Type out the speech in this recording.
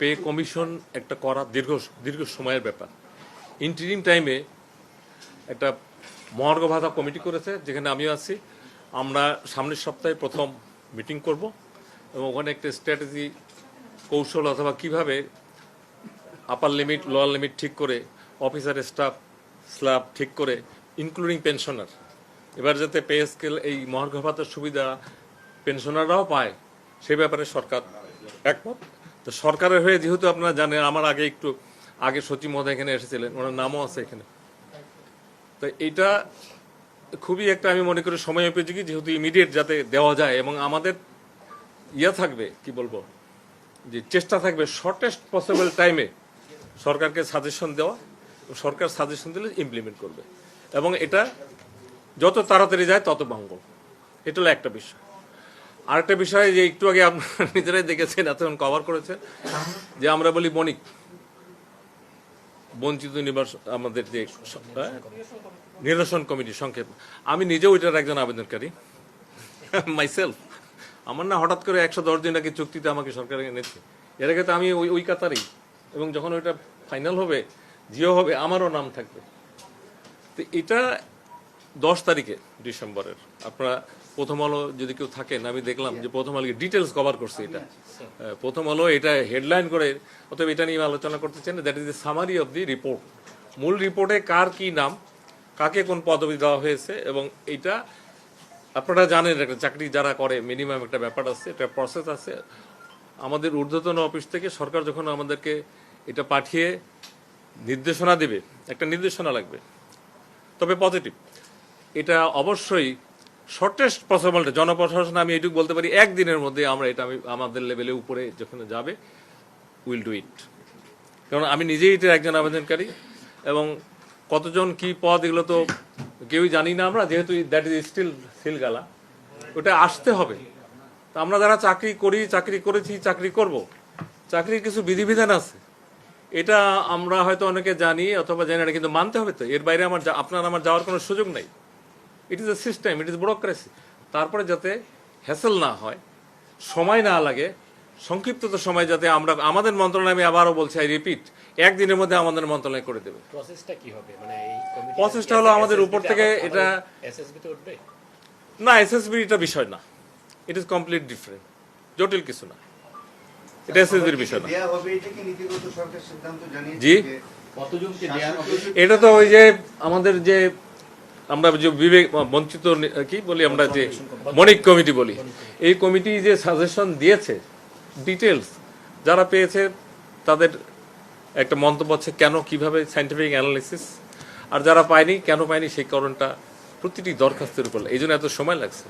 Pay commission একটা করা দীর্ঘ দীর্ঘ সময়ের ব্যাপার। ইন্টারিম টাইমে একটা মহার্ঘ ভাতা কমিটি করেছে, যেখানে আমিও আছি। আমরা সামনের সপ্তাহে প্রথম মিটিং করব এবং ওখানে একটা স্ট্র্যাটেজি কৌশল অথবা কীভাবে আপার লিমিট লোয়ার লিমিট ঠিক করে অফিসার স্টাফ স্ল্যাব ঠিক করে ইনক্লুডিং পেনশনার এবার যাতে পে স্কেল এই মহার্ঘ ভাতার সুবিধা পেনশনাররাও পায়, সে ব্যাপারে সরকার একমত। তো সরকারের হয়ে যেহেতু আপনারা জানেন, আমার আগে একটু, আগে সচিব মহোদয় এখানে এসেছিলেন, ওনার নামও আছে এখানে। তো এটা খুবই একটা আমি মনে করি সময় উপযোগী যেহেতু ইমিডিয়েট যাতে দেওয়া যায় এবং আমাদের ইয়ে থাকবে, কি বলব, যে চেষ্টা থাকবে শর্টেস্ট পসিবল টাইমে সরকারকে সাজেশন দেওয়া সরকার সাজেশন দিলে ইমপ্লিমেন্ট করবে। এবং এটা যত তাড়াতাড়ি যায় তত মঙ্গল। এটা হলো একটা বিষয়। আরেকটা বিষয় যে একটু আগে আপনারা নিজেরাই দেখেছেন, এতক্ষণ কভার করেছেন, যে আমরা বলি বণিক। বঞ্চিত নিবাস আমাদের যে হ্যাঁ? নিরসন কমিটি, সংক্ষেপ। আমি নিজেও ওইটার একজন আবেদনকারী। মাইসেলফ আমার না হঠাৎ করে একশো দশ দিন আগে চুক্তিতে আমাকে সরকার এনেছে। এর আগে তো আমি ওই ওই কাতারেই। এবং যখন ওইটা ফাইনাল হবে, জিও হবে, আমারও নাম থাকবে। তো এটা দশ তারিখে, ডিসেম্বরের। আপনারা প্রথম আলো যদি কেউ থাকেন আমি দেখলাম যে প্রথম আলো ডিটেলস কভার করছে এটা। প্রথম আলো এটা হেডলাইন করে অতএব এটা নিয়ে আলোচনা করতে চান that is the summary of the report মূল রিপোর্টে কার কি নাম কাকে কোন পদবি দেওয়া হয়েছে এবং এটা আপনারা জানেন একটা চাকরি যারা করে মিনিমাম একটা ব্যাপার আছে একটা প্রসেস আছে। আমাদের ঊর্ধ্বতন অফিস থেকে সরকার যখন আমাদেরকে এটা পাঠিয়ে নির্দেশনা দেবে একটা নির্দেশনা লাগবে। তবে পজিটিভ এটা অবশ্যই শর্টেস্ট পসিবল জনপ্রশাসন, আমি এইটুকু বলতে পারি, একদিনের মধ্যে আমরা এটা আমি, আমাদের লেভেলে উপরে যেখানে যাবে উইল ডু ইট কারণ আমি নিজেই এটার একজন আবেদনকারী, এবং কতজন কি পদ, এগুলো তো কেউই জানি না আমরা, যেহেতু দ্যাট ইজ স্টিল সিলগালা ওটা আসতে হবে। আমরা যারা চাকরি করি, চাকরি করেছি, চাকরি করব, চাকরির কিছু বিধিবিধান আছে, এটা আমরা হয়তো অনেকে জানি, অথবা জানি না, কিন্তু মানতে হবে তো, এর বাইরে আমার আপনার আমার যাওয়ার কোনো সুযোগ নাই। It is a system it is bureaucracy তারপরে যাতে হ্যাসেল না হয় সময় না লাগে সংক্ষিপ্তত সময় যাতে আমরা আমাদের মন্ত্রণালয় আমি আবারও বলছি আই রিপিট একদিনের মধ্যে আমাদের মন্ত্রণালয় করে দেবে। প্রসেসটা কি হবে? মানে এই কমিটি প্রসেসটা হলো আমাদের উপর থেকে এটা এসএসবি তে উঠবে? না এসএসবি এটা বিষয় না। ইট ইজ কমপ্লিট ডিফারেন্ট জটিল কিছু না। এটা এসএসবির বিষয় না। দেয়া হবে এটা কি নীতিগত সরকার সিদ্ধান্ত জানিয়েছে জি? কতজনকে দেয়া হবে? এটা তো ওই যে আমাদের যে আমরা যে বিবেক, বঞ্চিত কি বলি আমরা যে মনিক কমিটি বলি। এই কমিটি যে সাজেশন দিয়েছে ডিটেলস যারা পেয়েছে, তাদের একটা মন্তব্য আছে, কেন, কীভাবে সাইন্টিফিক অ্যানালিসিস আর যারা পায়নি, কেন পায়নি, সেই কারণটা প্রতিটি দরখাস্তের উপর এই জন্য এত সময় লাগছে।